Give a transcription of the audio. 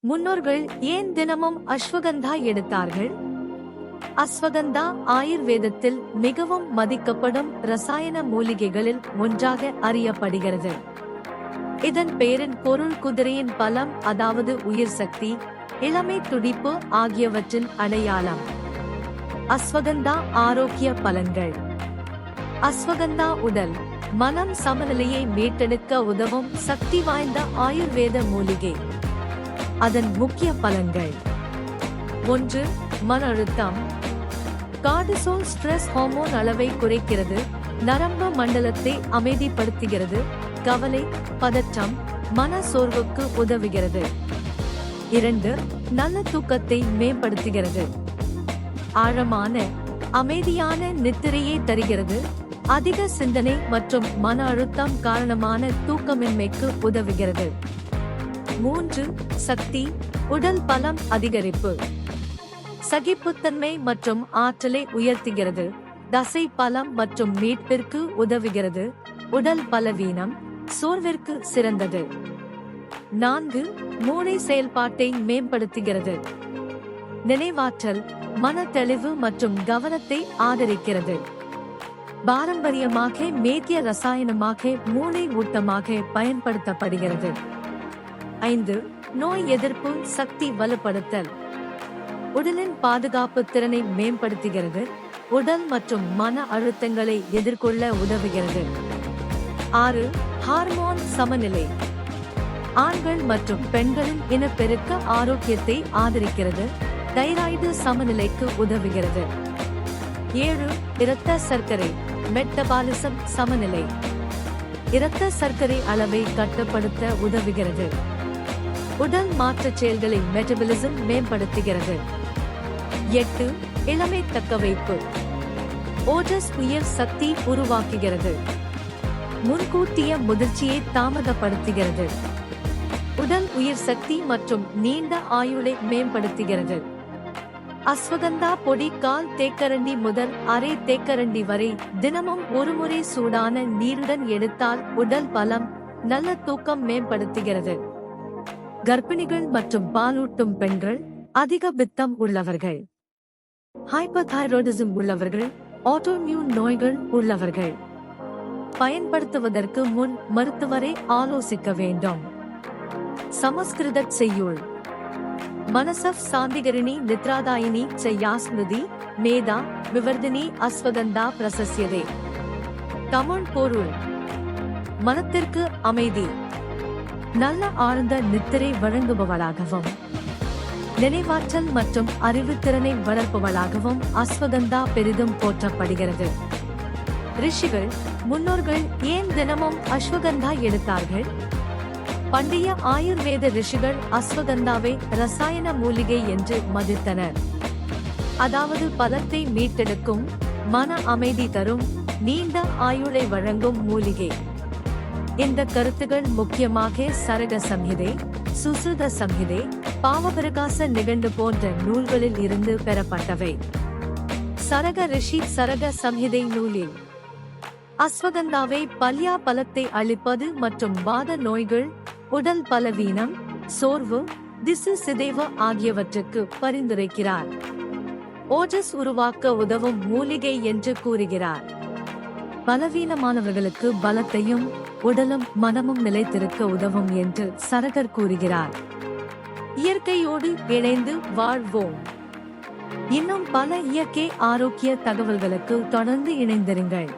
முன்னோர்கள் ஏன் தினமும் அஸ்வகந்தா எடுத்தார்கள்? அஸ்வகந்தா ஆயுர்வேதத்தில் மிகவும் மதிக்கப்படும் ரசாயன மூலிகைகளில் ஒன்றாக அறியப்படுகிறது. இதன் பெயரின் பொருள் குதிரையின் பலம் அதாவது உயிர் சக்தி இளமை துடிப்பு ஆகியவற்றின் அடையாளம். அஸ்வகந்தா ஆரோக்கிய பலன்கள். அஸ்வகந்தா உடல் மனம் சமநிலையை மீட்டெடுக்க உதவும் சக்தி வாய்ந்த ஆயுர்வேத மூலிகை. அதன் முக்கிய பலன்கள். ஒன்று மன அழுத்தம். கார்டிசோல் ஸ்ட்ரெஸ் ஹார்மோன் அளவை குறைக்கிறது நரம்பு மண்டலத்தை அமைதிப்படுத்துகிறது கவலை பதற்றம் மன சோர்வுக்கு உதவுகிறது. இரண்டு நல்ல தூக்கத்தை மேம்படுத்துகிறது. ஆழமான அமைதியான நித்திரையை தருகிறது அதிக சிந்தனை மற்றும் மன அழுத்தம் காரணமான தூக்கமின்மைக்கு உதவுகிறது. மூன்று சக்தி உடல் பலம் அதிகரிப்பு. சகிப்புத்தன்மை மற்றும் ஆற்றலை உயர்த்துகிறது. தசை பலம் மற்றும் மீட்பிற்கு உதவுகிறது. உடல் பலவீனம் சோர்விற்கு சிறந்தது. நான்கு மூளை செயல்பாட்டை மேம்படுத்துகிறது. நினைவாற்றல் மன தெளிவு மற்றும் கவனத்தை ஆதரிக்கிறது. பாரம்பரியமாக மேத்திய ரசாயனமாக மூளை ஊட்டமாக பயன்படுத்தப்படுகிறது. ஐந்து நோய் எதிர்ப்பு சக்தி வலுப்படுத்தல். உடலின் பாதுகாப்பு திறனை மேம்படுத்துகிறது. உடல் மற்றும் மன அழுத்தங்களை எதிர்கொள்ள உதவுகிறது. ஆறு ஹார்மோன் சமநிலை. ஆண்கள் மற்றும் பெண்களின் இனப்பெருக்க ஆரோக்கியத்தை ஆதரிக்கிறது. தைராய்டு சமநிலைக்கு உதவுகிறது. ஏழு இரத்த சர்க்கரை மெட்டபாலிசம் சமநிலை. இரத்த சர்க்கரை அளவை கட்டுப்படுத்த உதவுகிறது. உடல் மாற்றச் செயல்களை மெட்டபலிசம் மேம்படுத்துகிறது. எட்டு இளமை தக்கவைப்பு ஓஜஸ் உயர் சக்தி உருவாக்குகிறது. முன்கூட்டிய முதிர்ச்சியை தாமதப்படுத்துகிறது. உடல் உயிர் சக்தி மற்றும் நீண்ட ஆயுளை மேம்படுத்துகிறது. அஸ்வகந்தா பொடி கால் தேக்கரண்டி முதல் அரை தேக்கரண்டி வரை தினமும் ஒருமுறை சூடான நீருடன் எடுத்தால் உடல் பலம் நல்ல தூக்கம் மேம்படுத்துகிறது. கர்ப்பிணிகள் மற்றும் பாலூட்டும் பெண்கள் அதிக பித்தம் உள்ளவர்கள். ஹைப்பர்தைராய்டிசம் உள்ளவர்கள் ஆட்டோமியூன் நோய்கள் உள்ளவர்கள். பயன்படுத்துவதற்கு முன் மருத்துவரை ஆலோசிக்க வேண்டும். சமஸ்கிருத செய்யுள். மனசப் சாந்திகரிணி நித்ராதாயினி செய்யாஸ்மிருதி மேதா விவர்தினி அஸ்வகந்தா பிரசஸ்யதே. தமிழ் பொருள். மனத்திற்கு அமைதி. நல்ல ஆழ்ந்த நித்திரை வழங்குபவளாகவும் நினைவாற்றல் மற்றும் அறிவுத்திறனை வளர்ப்பவளாகவும் அஸ்வகந்தா பெரிதும் போற்றப்படுகிறது. ரிஷிகள் முன்னோர்கள் ஏன் தினமும் அஸ்வகந்தா எடுத்தார்கள்? பண்டைய ஆயுர்வேத ரிஷிகள் அஸ்வகந்தாவை ரசாயன மூலிகை என்று மதித்தனர். அதாவது பதத்தை மீட்டெடுக்கும் மன அமைதி தரும் நீண்ட ஆயுளை வழங்கும் மூலிகை. இந்த கருத்துகள் முக்கியமாக சரக சம்ஹிதை சுசுத சம்ஹிதை பாவபிரகாச நிகண்டு போன்ற நூல்களில் இருந்து பெறப்பட்டவை. சரக ரிஷி சரக சம்ஹிதை நூலில் அஸ்வகந்தாவை பல்யா பலத்தை அளிப்பது மற்றும் வாத நோய்கள் உடல் பலவீனம் சோர்வு திசு சிதைவு ஆகியவற்றுக்கு பரிந்துரைக்கிறார். ஓஜஸ் உருவாக்க உதவும் மூலிகை என்று கூறுகிறார். பலவீனமானவர்களுக்கு பலத்தையும் உடலும் மனமும் நிலைத்திருக்க உதவும் என்று சரகர் கூறுகிறார். இயற்கையோடு இணைந்து வாழ்வோம். இன்னும் பல இயற்கை ஆரோக்கிய தகவல்களுக்கு தொடர்ந்து இணைந்திருங்கள்.